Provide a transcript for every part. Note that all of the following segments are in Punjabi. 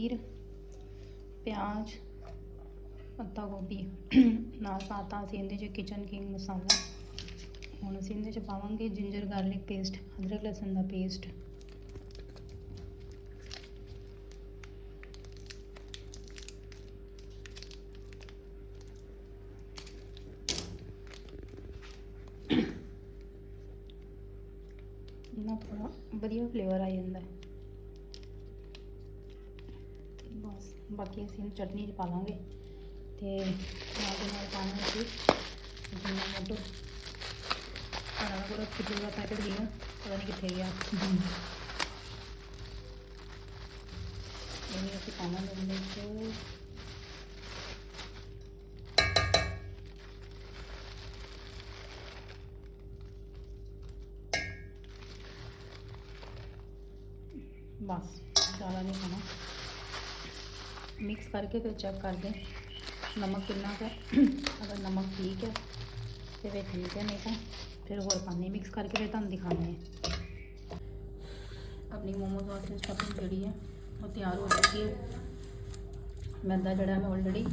ਪਨੀਰ ਪਿਆਜ਼ ਪੱਤਾ ਗੋਭੀ, ਨਾਲ ਪਾਤਾ ਅਸੀਂ ਇਹਦੇ 'ਚ ਕਿਚਨ ਕਿੰਗ ਮਸਾਲਾ। ਹੁਣ ਅਸੀਂ ਇਹਦੇ 'ਚ ਪਾਵਾਂਗੇ ਜਿੰਜਰ ਗਾਰਲਿਕ ਪੇਸਟ ਅਦਰਕ ਲਸਣ ਦਾ ਪੇਸਟ ਨਾ ਥੋੜਾ ਵਧੀਆ ਫਲੇਵਰ ਆ ਜਾਂਦਾ। ਹੈ ਬਾਕੀ ਅਸੀਂ ਇਹਨੂੰ ਚਟਨੀ 'ਚ ਪਾ ਲਾਂਗੇ ਤੇ ਨਾਲ ਦੇ ਨਾਲ ਪਾਣਾ ਅਸੀਂ ਜਿੰਨਾ ਮੋਟੋ ਸਾਰਾ ਪੂਰਾ ਖਿਚੜੀ ਦਾ ਪੈਕਟ ਗਿਆ ਪਤਾ ਨਹੀਂ ਕਿੱਥੇ ਗਿਆ। ਇਹ ਅਸੀਂ ਪਾਵਾਂਗੇ ਇਹਦੇ ਵਿੱਚ। ਬਸ, ਜ਼ਿਆਦਾ ਨਹੀਂ ਪਾਣਾ। ਮਿਕਸ ਕਰਕੇ ਫਿਰ ਚੈੱਕ ਕਰਦੇ ਹਾਂ ਨਮਕ ਕਿੰਨਾ ਕੁ ਹੈ ਅਗਰ ਨਮਕ ਠੀਕ ਹੈ ਤੇ ਵੇ ਠੀਕ ਹੈ ਨਹੀਂ ਤਾਂ ਫਿਰ ਹੋਰ ਪਾਣੀ ਮਿਕਸ ਕਰਕੇ ਫਿਰ ਤੁਹਾਨੂੰ ਦਿਖਾਉਂਦੇ ਹਾਂ ਆਪਣੀ ਮੋਮੋਸ ਵਾਸਤੇ ਸਟਫਿੰਗ ਜਿਹੜੀ ਹੈ ਉਹ ਤਿਆਰ ਹੋ ਚੁੱਕੀ ਹੈ ਮੈਦਾ ਜਿਹੜਾ ਮੈਂ ਆਲਰੇਡੀ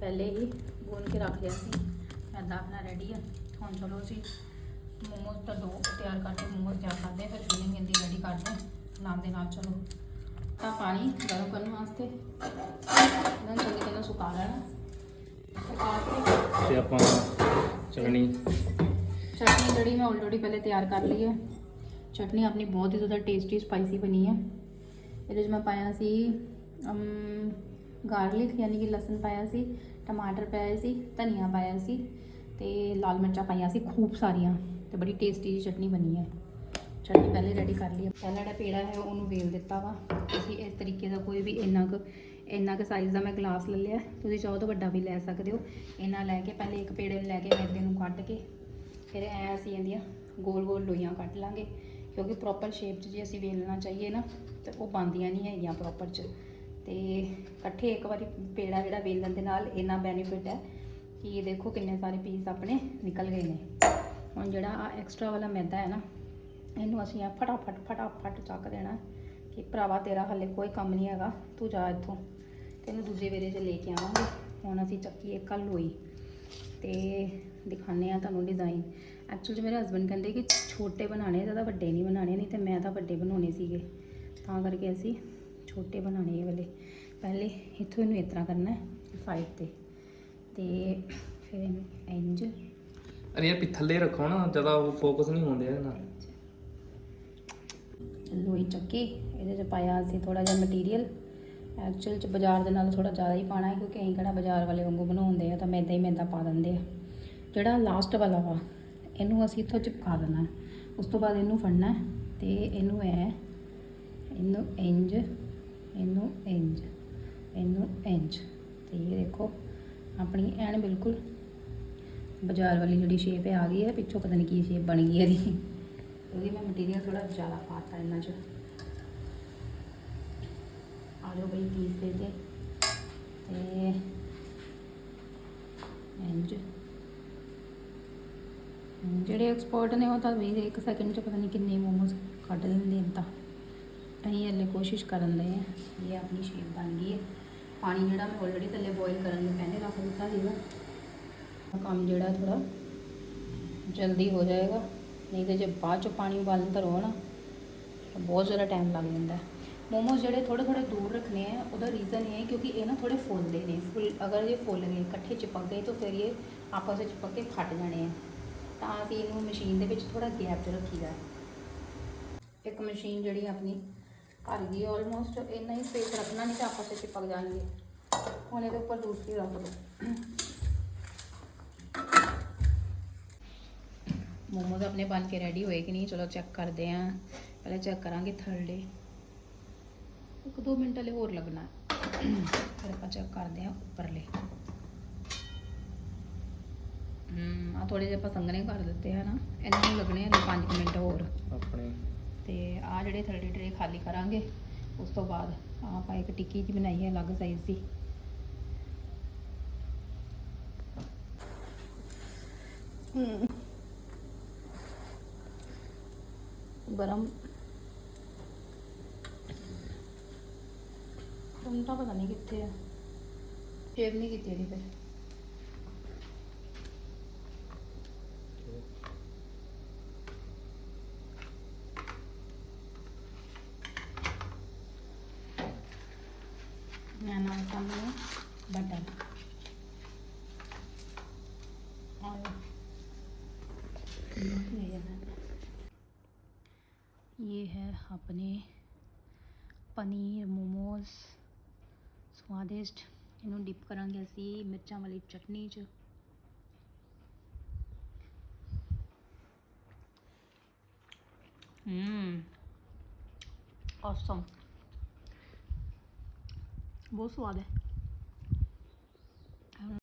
ਪਹਿਲੇ ਹੀ ਗੁੰਨ ਕੇ ਰੱਖ ਲਿਆ ਸੀ ਮੈਦਾ ਆਪਣਾ ਰੈਡੀ ਹੈ ਹੁਣ ਚਲੋ ਅਸੀਂ ਮੋਮੋਸ ਦਾ ਡੋ ਤਿਆਰ ਕਰਕੇ ਮੋਮੋਸ ਤਿਆਰ ਕਰਦੇ ਹਾਂ, ਫਿਰ ਫਿਲਿੰਗ ਇਹਦੀ ਰੈਡੀ ਕਰਦੇ ਹਾਂ। ਨਾਲ ਦੇ ਨਾਲ ਚਲੋ ਤਾਂ ਪਾਣੀ ਗਰਮ ਕਰਨ ਵਾਸਤੇ। ਇਹਨਾਂ ਨੂੰ ਚੰਗੀ ਤਰ੍ਹਾਂ ਸੁਕਾ ਲੈਣਾ। ਸੁਕਾ ਕੇ ਤੇ ਆਪਾਂ ਚਟਣੀ ਚਟਨੀ ਜਿਹੜੀ ਮੈਂ ਆਲਰੇਡੀ ਪਹਿਲੇ ਤਿਆਰ ਕਰ ਲਈ ਹੈ। ਚਟਨੀ ਆਪਣੀ ਬਹੁਤ ਹੀ ਜ਼ਿਆਦਾ ਟੇਸਟੀ ਸਪਾਈਸੀ ਬਣੀ ਹੈ। ਇਹਦੇ 'ਚ ਮੈਂ ਪਾਇਆ ਸੀ ਗਾਰਲਿਕ ਯਾਨੀ ਕਿ ਲਸਣ ਪਾਇਆ ਸੀ ਟਮਾਟਰ ਪਾਇਆ ਸੀ ਧਨੀਆ ਪਾਇਆ ਸੀ ਤੇ ਲਾਲ ਮਿਰਚਾਂ ਪਾਈਆਂ ਸੀ ਖੂਬ ਸਾਰੀਆਂ ਤੇ ਬੜੀ ਟੇਸਟੀ ਜੀ ਚਟਨੀ ਬਣੀ ਹੈ। ਚਟਨੀ ਪਹਿਲੇ ਰੈਡੀ ਕਰ ਲਈ ਹੈ ਪਹਿਲਾ ਜਿਹੜਾ ਪੇੜਾ ਹੈ, ਉਹਨੂੰ ਵੇਲ ਦਿੱਤਾ ਵਾ। ਤੁਸੀਂ ਇਸ ਤਰੀਕੇ ਦਾ ਕੋਈ ਵੀ ਇੰਨਾ ਕੁ ਇੰਨਾ ਕੁ ਸਾਈਜ਼ ਦਾ ਮੈਂ ਗਲਾਸ ਲੈ ਲਿਆ। ਤੁਸੀਂ ਚਾਹੋ ਤਾਂ ਵੱਡਾ ਵੀ ਲੈ ਸਕਦੇ ਹੋ। ਇੰਨਾ ਲੈ ਕੇ ਪਹਿਲੇ ਇੱਕ ਪੇੜੇ ਨੂੰ ਲੈ ਕੇ ਮੈਦੇ ਨੂੰ ਕੱਢ ਕੇ, ਫਿਰ ਐ ਅਸੀਂ ਇਹਦੀਆਂ ਗੋਲ ਗੋਲ ਲੋਈਆਂ ਕੱਟ ਲਾਂਗੇ। ਕਿਉਂਕਿ ਪ੍ਰੋਪਰ ਸ਼ੇਪ 'ਚ ਜੇ ਅਸੀਂ ਵੇਲਣਾ ਚਾਹੀਏ ਨਾ, ਤੇ ਉਹ ਬੰਦੀਆਂ ਨਹੀਂ ਹੈਗੀਆਂ ਪ੍ਰੋਪਰ 'ਚ। ਤੇ ਇਕੱਠੇ ਇੱਕ ਵਾਰੀ ਪੇੜਾ ਜਿਹੜਾ ਵੇਲਣ ਦੇ ਨਾਲ ਇੰਨਾ ਬੈਨੀਫਿਟ ਹੈ ਕਿ ਦੇਖੋ ਕਿੰਨੇ ਸਾਰੇ ਪੀਸ ਆਪਣੇ ਨਿਕਲ ਗਏ ਨੇ। ਹੁਣ ਜਿਹੜਾ ਆ ਐਕਸਟਰਾ ਵਾਲਾ ਮੈਦਾ ਹੈ ਨਾ ਇਹਨੂੰ ਅਸੀਂ ਆ ਫਟਾਫਟ ਫਟਾਫਟ ਚੱਕ ਦੇਣਾ ਕਿ ਭਰਾਵਾ ਤੇਰਾ ਹੱਲੇ ਕੋਈ ਕੰਮ ਨਹੀਂ ਹੈਗਾ, ਤੂੰ ਜਾ ਇੱਥੋਂ। ਤੈਨੂੰ ਦੂਜੇ ਵੇਲੇ 'ਚ ਲੈ ਕੇ ਆਵਾਂਗੇ। ਹੁਣ ਅਸੀਂ ਚੱਕੀ ਇੱਕ ਲੋਈ ਤੇ ਦਿਖਾਣੇ ਆ ਤੁਹਾਨੂੰ ਡਿਜ਼ਾਈਨ ਐਕਚੁਅਲੀ 'ਚ ਮੇਰੇ ਹਸਬੰਡ ਕਹਿੰਦੇ ਕਿ ਛੋਟੇ ਬਣਾਣੇ ਜ਼ਿਆਦਾ ਵੱਡੇ ਨਹੀਂ ਬਣਾਣੇ ਨਹੀਂ ਤੇ ਮੈਂ ਤਾਂ ਵੱਡੇ ਬਣਾਉਣੇ ਸੀਗੇ। ਤਾਂ ਕਰਕੇ ਅਸੀਂ ਛੋਟੇ ਬਣਾਣੇ ਇਹ ਵਾਲੇ। ਪਹਿਲੇ ਇੱਥੋਂ ਇਹਨੂੰ ਇਸ ਤਰ੍ਹਾਂ ਕਰਨਾ ਸਾਈਡ ਤੇ। ਤੇ ਫਿਰ ਇਹਨੂੰ ਇੰਜ ਅਰੇ ਇਹ ਥੱਲੇ ਰੱਖੋ ਨਾ, ਜ਼ਿਆਦਾ ਫੋਕਸ ਨਹੀਂ ਹੁੰਦੇ ਇਹਦੇ ਨਾਲ। ਲੋਈ ਚੱਕੀ, ਇਹਦੇ 'ਚ ਪਾਇਆ ਅਸੀਂ ਥੋੜਾ ਜਿਹਾ ਮਟੀਰੀਅਲ ਐਕਚੁਅਲ 'ਚ ਬਾਜ਼ਾਰ ਦੇ ਨਾਲ ਥੋੜਾ ਜ਼ਿਆਦਾ ਹੀ ਪਾਣਾ ਹੈ, ਕਿਉਂਕਿ ਅਸੀਂ ਕਿਹੜਾ ਬਾਜ਼ਾਰ ਵਾਲੇ ਵਾਂਗੂ ਬਣਾਉਂਦੇ ਆ, ਤਾਂ ਮੈਦਾ ਹੀ ਮੈਦਾ ਪਾ ਦਿੰਦੇ ਆ। ਜਿਹੜਾ ਲਾਸਟ ਵਾਲਾ ਵਾ, ਇਹਨੂੰ ਅਸੀਂ ਇੱਥੋਂ ਚਿਪਕਾ ਦੇਣਾ ਉਸ ਤੋਂ ਬਾਅਦ ਇਹਨੂੰ ਫੜਨਾ ਹੈ, ਤੇ ਇਹਨੂੰ ਐ ਇਹਨੂੰ ਇੰਜ ਇਹਨੂੰ ਇੰਜ ਇਹਨੂੰ ਇੰਜ। ਤੇ ਇਹ ਦੇਖੋ, ਆਪਣੀ ਐਨ ਬਿਲਕੁਲ ਬਾਜ਼ਾਰ ਵਾਲੀ ਜਿਹੜੀ ਸ਼ੇਪ ਆ ਗਈ ਹੈ, ਪਿੱਛੋਂ ਪਤਾ ਨਹੀਂ ਕੀ ਸ਼ੇਪ ਬਣ ਗਈ ਇਹਦੀ। ਉਹਦੀ ਮੈਂ ਮਟੀਰੀਅਲ ਥੋੜਾ ਜ਼ਿਆਦਾ ਪਾਤਾ ਇਹਨਾਂ 'ਚ। ਆ ਜਾਓ ਬਈ ਪੀਸ ਦੇ ਦੇ ਤੇ ਇੰਜ ਜਿਹੜੇ ਐਕਸਪਰਟ ਨੇ ਉਹ ਤਾਂ ਵੀ ਇੱਕ ਸੈਕਿੰਡ 'ਚ ਪਤਾ ਨਹੀਂ ਕਿੰਨੇ ਮੋਮੋਸ ਕੱਢ ਦਿੰਦੇ ਨੇ ਤਾਂ। ਅਸੀਂ ਹਲੇ ਕੋਸ਼ਿਸ਼ ਕਰਨ ਦੇ ਆ ਇਹ ਆਪਣੀ ਸ਼ੇਪ ਬਣ ਗਈ ਹੈ। ਪਾਣੀ ਜਿਹੜਾ ਮੈਂ ਆਲਰੇਡੀ ਥੱਲੇ ਬੋਇਲ ਕਰਨ ਨੂੰ ਪਹਿਲੇ ਰੱਖ ਦਿੱਤਾ ਸੀਗਾ। ਆਹ ਕੰਮ ਜਿਹੜਾ ਥੋੜਾ ਜਲਦੀ ਹੋ ਜਾਏਗਾ। ਨਹੀਂ ਤੇ ਜੇ ਬਾਅਦ 'ਚੋਂ ਪਾਣੀ ਉਬਾਲਣ ਧਰੋ ਨਾ ਤਾਂ ਬਹੁਤ ਜ਼ਿਆਦਾ ਟਾਈਮ ਲੱਗ ਜਾਂਦਾ ਹੈ। ਮੋਮੋਸ ਜਿਹੜੇ ਥੋੜੇ ਥੋੜੇ ਦੂਰ ਰੱਖਣੇ ਆ, ਉਹਦਾ ਰੀਜ਼ਨ ਇਹ ਹੈ ਕਿਉਂਕਿ ਇਹ ਨਾ ਥੋੜੇ ਫੁੱਲਦੇ ਨੇ। ਫੁੱਲ, ਅਗਰ ਇਹ ਫੁੱਲ ਗਏ, ਇਕੱਠੇ ਚਿਪਕ ਗਏ, ਤਾਂ ਫਿਰ ਇਹ ਆਪਸ ਵਿੱਚ ਚਿਪਕ ਕੇ ਫਟ ਜਾਣੇ ਆ। ਤਾਂ ਅਸੀਂ ਇਹਨੂੰ ਮਸ਼ੀਨ ਦੇ ਵਿੱਚ ਥੋੜਾ ਗੈਪ 'ਚ ਰੱਖੀਦਾ। ਇੱਕ ਮਸ਼ੀਨ ਜਿਹੜੀ ਆਪਣੀ ਭਰ ਗਈ ਆਲਮੋਸਟ ਇੰਨਾ ਹੀ ਸਪੇਸ ਰੱਖਣਾ ਨਹੀਂ ਤਾਂ ਆਪਸ ਵਿੱਚ ਚਿਪਕ ਜਾਣਗੇ। ਹੁਣ ਇਹਦੇ ਉੱਪਰ ਦੂਸਰੀ ਰੱਖ ਦਿਓ ਮੋਮੋਜ਼ ਆਪਣੇ ਬਣ ਕੇ ਰੈਡੀ ਹੋਏ ਕਿ ਨਹੀਂ ਚਲੋ ਚੈੱਕ ਕਰਦੇ ਆਂ। ਪਹਿਲੇ ਚੈੱਕ ਕਰਾਂਗੇ ਥਰਡ ਇੱਕ ਦੋ ਮਿੰਟ ਹਲੇ ਹੋਰ ਲੱਗਣਾ। ਫਿਰ ਆਪਾਂ ਚੈੱਕ ਕਰਦੇ ਆਂ ਉੱਪਰਲੇ। ਹਮ ਆ ਥੋੜੇ ਜਿਹੇ ਆਪਾਂ ਸੰਘਣੇ ਕਰ ਦਿੱਤੇ ਹਨ। ਇਹਨਾਂ ਨੂੰ ਲੱਗਣੇ ਹਲੇ 5 ਮਿੰਟ ਹੋਰ। ਆਪਣੇ। ਤੇ ਆ ਜਿਹੜੇ ਥਰਡ ਟਰੇ ਖਾਲੀ ਕਰਾਂਗੇ ਉਸ ਤੋਂ ਬਾਅਦ ਆਹ ਆਪਾਂ ਇੱਕ ਟਿੱਕੀ ਜੀ ਬਣਾਈ ਹੈ ਅਲੱਗ ਸਾਈਜ਼ ਦੀ। ਹਮ। ਗਰਮ। ਟੁੰਟਾ ਪਤਾ ਨਹੀਂ ਕਿੱਥੇ ਆ। ਸ਼ੇਵ ਨਹੀਂ ਕੀਤੀ ਇਹਦੀ ਫਿਰ। ഞാൻ അവസാനം ബട്ടൺ ഓ ये है अपने ਪਨੀਰ ਮੋਮੋਸ ਸਵਾਦਿਸ਼ਟ ਇਹਨੂੰ ਡਿਪ ਕਰਾਂਗੇ ਅਸੀਂ ਮਿਰਚਾਂ ਵਾਲੀ ਚਟਨੀ 'ਚ ਹਮ ਔਸਮ ਬਹੁਤ ਸਵਾਦ ਹੈ